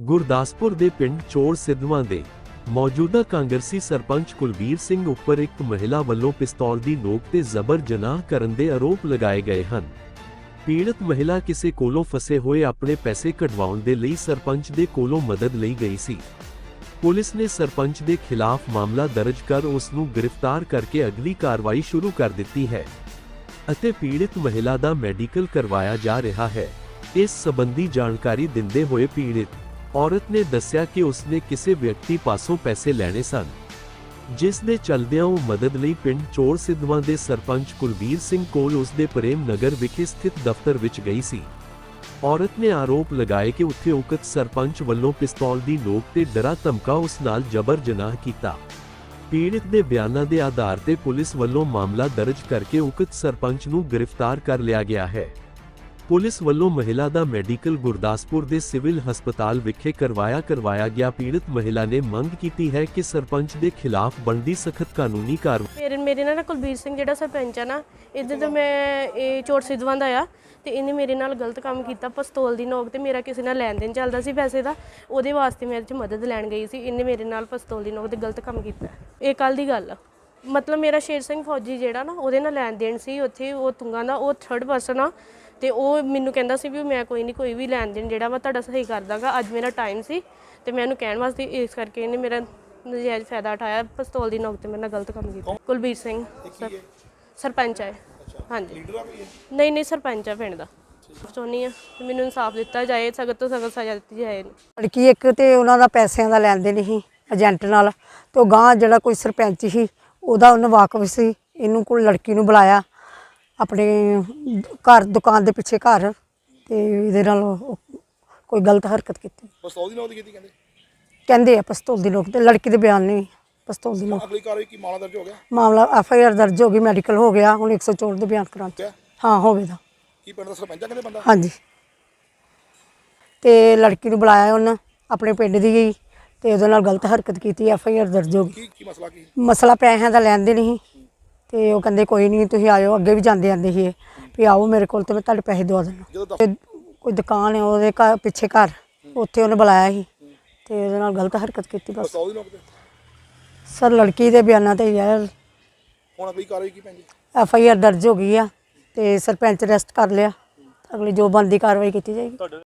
ਗੁਰਦਾਸਪੁਰ ਦੇ ਪਿੰਡ ਚੋੜ ਸਿੱਧਵਾਂ ਦੇ ਮੌਜੂਦਾ ਕਾਂਗਰਸੀ ਸਰਪੰਚ ਕੁਲਬੀਰ ਸਿੰਘ ਉੱਪਰ ਇੱਕ ਮਹਿਲਾ ਵੱਲੋਂ ਪਿਸਤੌਲ ਦੀ ਨੋਕ ਤੇ ਜ਼ਬਰ ਜਨਾਹ ਕਰਨ ਦੇ ਆਰੋਪ ਲਗਾਏ ਗਏ ਹਨ। ਪੀੜਤ ਮਹਿਲਾ ਕਿਸੇ ਕੋਲੋਂ ਫਸੇ ਹੋਏ ਆਪਣੇ ਪੈਸੇ ਕਢਵਾਉਣ ਦੇ ਲਈ ਸਰਪੰਚ ਦੇ ਕੋਲੋਂ ਮਦਦ ਲਈ ਗਈ ਸੀ। ਪੁਲਿਸ ਨੇ ਸਰਪੰਚ ਦੇ ਖਿਲਾਫ ਮਾਮਲਾ ਦਰਜ ਕਰ ਉਸ ਨੂੰ ਗ੍ਰਿਫਤਾਰ ਕਰਕੇ ਅਗਲੀ ਕਾਰਵਾਈ ਸ਼ੁਰੂ ਕਰ ਦਿੱਤੀ ਹੈ ਅਤੇ ਪੀੜਿਤ ਮਹਿਲਾ ਦਾ ਮੈਡੀਕਲ ਕਰਵਾਇਆ ਜਾ ਰਿਹਾ ਹੈ। ਇਸ ਸਬੰਧੀ ਜਾਣਕਾਰੀ ਦਿੰਦੇ ਹੋਏ ਪੀੜਿਤ ਔਰਤ ਨੇ ਦੱਸਿਆ ਕਿ ਉਸਨੇ ਕਿਸੇ ਵਿਅਕਤੀ ਪਾਸੋਂ ਪੈਸੇ ਲੈਣੇ ਸਨ, ਜਿਸ ਦੇ ਚਲਦਿਆਂ ਉਹ ਮਦਦ ਲਈ ਪਿੰਡ ਚੋੜ ਸਿੱਧਵਾਂ ਦੇ ਸਰਪੰਚ ਕੁਲਬੀਰ ਸਿੰਘ ਕੋਲ ਉਸਦੇ ਪ੍ਰੇਮ ਨਗਰ ਵਿਖੇ ਸਥਿਤ ਦਫ਼ਤਰ ਵਿੱਚ ਗਈ ਸੀ। ਔਰਤ ਨੇ ਆਰੋਪ ਲਗਾਏ ਕਿ ਉੱਥੇ ਉਕਤ ਸਰਪੰਚ ਵੱਲੋਂ ਪਿਸਤੌਲ ਦੀ ਨੋਕ ਤੇ ਡਰਾ ਧਮਕਾ ਉਸ ਨਾਲ ਜਬਰ ਜਨਾਹ ਕੀਤਾ। ਪੀੜਤ ਦੇ ਬਿਆਨਾਂ ਦੇ ਆਧਾਰ ਤੇ ਪੁਲਿਸ ਵੱਲੋਂ ਮਾਮਲਾ ਦਰਜ ਕਰਕੇ ਉਕਤ ਸਰਪੰਚ ਨੂੰ ਗ੍ਰਿਫਤਾਰ ਕਰ ਲਿਆ ਗਿਆ ਹੈ। ਪੁਲਿਸ ਵੱਲੋਂ ਮਹਿਲਾ ਦਾ ਮੈਡੀਕਲ ਗੁਰਦਾਸਪੁਰ ਦੇ ਸਿਵਲ ਹਸਪਤਾਲ ਵਿਖੇ ਕਰਵਾਇਆ ਕਰਵਾਇਆ ਗਿਆ। ਪੀੜਿਤ ਮਹਿਲਾ ਨੇ ਮੰਗ ਕੀਤੀ ਹੈ ਕਿ ਸਰਪੰਚ ਦੇ ਖਿਲਾਫ ਬਣਦੀ ਸਖਤ ਕਾਨੂੰਨੀ ਕਾਰਵਾਈ। ਮੇਰੇ ਮੇਰੇ ਨਾਲ ਕੁਲਬੀਰ ਸਿੰਘ ਜਿਹੜਾ ਸਰਪੰਚ ਆ ਨਾ ਇਹਦੇ ਤੋਂ ਮੈਂ ਇਹ ਚੋਟ ਸਿੱਧਵਾਂ ਦਾ ਆ ਤੇ ਇਹਨੇ ਮੇਰੇ ਨਾਲ ਗਲਤ ਕੰਮ ਕੀਤਾ, ਪਿਸਤੌਲ ਦੀ ਨੋਕ ਤੇ ਮੇਰਾ ਕਿਸੇ ਨਾਲ ਲੈਣ ਦੇਣ ਚੱਲਦਾ ਸੀ ਪੈਸੇ ਦਾ, ਉਹਦੇ ਵਾਸਤੇ ਮੈਂ ਇਹਦੇ ਚ ਮਦਦ ਲੈਣ ਗਈ ਸੀ, ਇਹਨੇ ਮੇਰੇ ਨਾਲ ਪਿਸਤੌਲ ਦੀ ਨੋਕ ਤੇ ਗਲਤ ਕੰਮ ਕੀਤਾ। ਇਹ ਕੱਲ ਦੀ ਗੱਲ ਆ। ਮਤਲਬ ਮੇਰਾ ਸ਼ੇਰ ਸਿੰਘ ਫੌਜੀ ਜਿਹੜਾ ਨਾ, ਉਹਦੇ ਨਾਲ ਲੈਣ ਦੇਣ ਸੀ, ਉੱਥੇ ਉਹ ਤੁੰਗਾ ਦਾ, ਉਹ ਥਰਡ ਪਰਸਨ ਆ ਤੇ ਉਹ ਮੈਨੂੰ ਕਹਿੰਦਾ ਸੀ ਵੀ ਮੈਂ ਕੋਈ ਨਹੀਂ ਕੋਈ ਵੀ ਲੈਣ ਦੇਣ ਜਿਹੜਾ ਵਾ ਤੁਹਾਡਾ ਸਹੀ ਕਰ ਦਾਂਗਾ। ਅੱਜ ਮੇਰਾ ਟਾਈਮ ਸੀ ਤੇ ਮੈਂ ਉਹਨੂੰ ਕਹਿਣ ਵਾਸਤੇ ਇਸ ਕਰਕੇ ਇਹਨੇ ਮੇਰਾ ਨਜਾਇਜ਼ ਫਾਇਦਾ ਉਠਾਇਆ। ਪਿਸਤੌਲ ਦੀ ਨੋਕ ਤੇ ਮੇਰੇ ਨਾਲ ਗਲਤ ਕੰਮ ਕੀਤਾ। ਕੁਲਬੀਰ ਸਿੰਘ। ਸਰ- ਸਰਪੰਚ ਹੈ। ਹਾਂਜੀ। ਨਹੀਂ ਨਹੀਂ ਸਰਪੰਚ ਆ ਪਿੰਡ ਦਾ। ਚਾਹੁੰਦੀ ਆ ਕਿ ਮੈਨੂੰ ਇਨਸਾਫ ਦਿੱਤਾ ਜਾਏ ਸਖਤ ਤੋਂ ਸਖਤ ਸਜ਼ਾ ਦਿੱਤੀ ਜਾਏ। ਲੜਕੀ ਇੱਕ ਤੇ ਉਹਨਾਂ ਦਾ ਪੈਸਿਆਂ ਦਾ ਲੈਣ ਦੇਣ ਸੀ ਏਜੰਟ ਨਾਲ। ਤੇ ਉਹ ਗਾਂ ਜਿਹੜਾ ਕੋਈ ਸਰਪੰਚ ਸੀ ਉਹਦਾ ਉਹਨੂੰ ਵਾਕਫ ਸੀ। ਇਹਨੂੰ ਕੋਈ ਲੜਕੀ ਨੂੰ ਬੁਲਾਇਆ। ਆਪਣੇ ਘਰ ਦੁਕਾਨ ਦੇ ਪਿੱਛੇ ਘਰ ਤੇ ਇਹਦੇ ਨਾਲ ਉਹ ਕੋਈ ਗਲਤ ਹਰਕਤ ਕੀਤੀ। ਪਿਸਤੌਲ ਦੀ ਨੌਕਰੀ ਕੀਤੀ ਕਹਿੰਦੇ? ਕਹਿੰਦੇ ਆ ਪਿਸਤੌਲ ਦੀ ਲੋਕ ਤੇ ਲੜਕੀ ਦੇ ਬਿਆਨ ਨਹੀਂ ਪਿਸਤੌਲ ਦੀ ਲੋਕ ਅਗਲੀ ਕਾਰਵਾਈ ਕੀ ਮਾਮਲਾ ਦਰਜ ਹੋ ਗਿਆ? ਮਾਮਲਾ ਐਫ ਆਈ ਆਰ ਦਰਜ ਹੋ ਗਈ ਮੈਡੀਕਲ ਹੋ ਗਿਆ ਹੁਣ 104 ਦੇ ਬਿਆਨ ਕਰਾਂ ਕਿਆ ਹਾਂ। ਹੋਵੇਗਾ ਕੀ ਪਿੰਡ ਦਾ ਸਰਪੰਚ ਆ ਕਹਿੰਦੇ ਬੰਦਾ? ਹਾਂਜੀ। ਤੇ ਲੜਕੀ ਨੂੰ ਬੁਲਾਇਆ ਉਹਨਾਂ ਆਪਣੇ ਪਿੰਡ ਦੀ ਗਈ ਤੇ ਉਹਦੇ ਨਾਲ ਗਲਤ ਹਰਕਤ ਕੀਤੀ ਐਫ ਆਈ ਆਰ ਦਰਜ ਹੋ ਗਈ। ਕੀ ਕੀ ਮਸਲਾ ਕੀ? ਮਸਲਾ ਪੈਸਿਆਂ ਦਾ ਲੈਣ ਦੇ ਨਹੀਂ ਤੇ ਉਹ ਕਹਿੰਦੇ ਕੋਈ ਨਹੀਂ ਤੁਸੀਂ ਆਇਓ ਅੱਗੇ ਵੀ ਜਾਂਦੇ ਆਂਦੇ ਸੀ ਇਹ, ਵੀ ਆਓ ਮੇਰੇ ਕੋਲ ਤੇ ਮੈਂ ਤੁਹਾਡੇ ਪੈਸੇ ਦਵਾ ਦਿੰਦਾ ਜਦੋਂ ਤੇ ਕੋਈ ਦੁਕਾਨ ਹੈ ਉਹਦੇ ਘਰ ਪਿੱਛੇ ਘਰ ਉੱਥੇ ਉਹਨੇ ਬੁਲਾਇਆ ਸੀ ਤੇ ਉਹਦੇ ਨਾਲ ਗਲਤ ਹਰਕਤ ਕੀਤੀ ਬਸ। ਪਿਸਤੌਲ ਦੀ ਨੌਕਰੀ ਸਰ ਲੜਕੀ ਦੇ ਬਿਆਨਾਂ ਤੇ ਯਾਰ ਹੁਣ ਅਗਲੀ ਕਾਰਵਾਈ ਕੀ ਪੈਂਦੀ? ਐਫ ਆਈ ਆਰ ਦਰਜ ਹੋ ਗਈ ਆ ਤੇ ਸਰਪੰਚ ਅਰੈਸਟ ਕਰ ਲਿਆ। ਅਗਲੀ ਜੋ ਬਣਦੀ ਕਾਰਵਾਈ ਕੀਤੀ ਜਾਏਗੀ।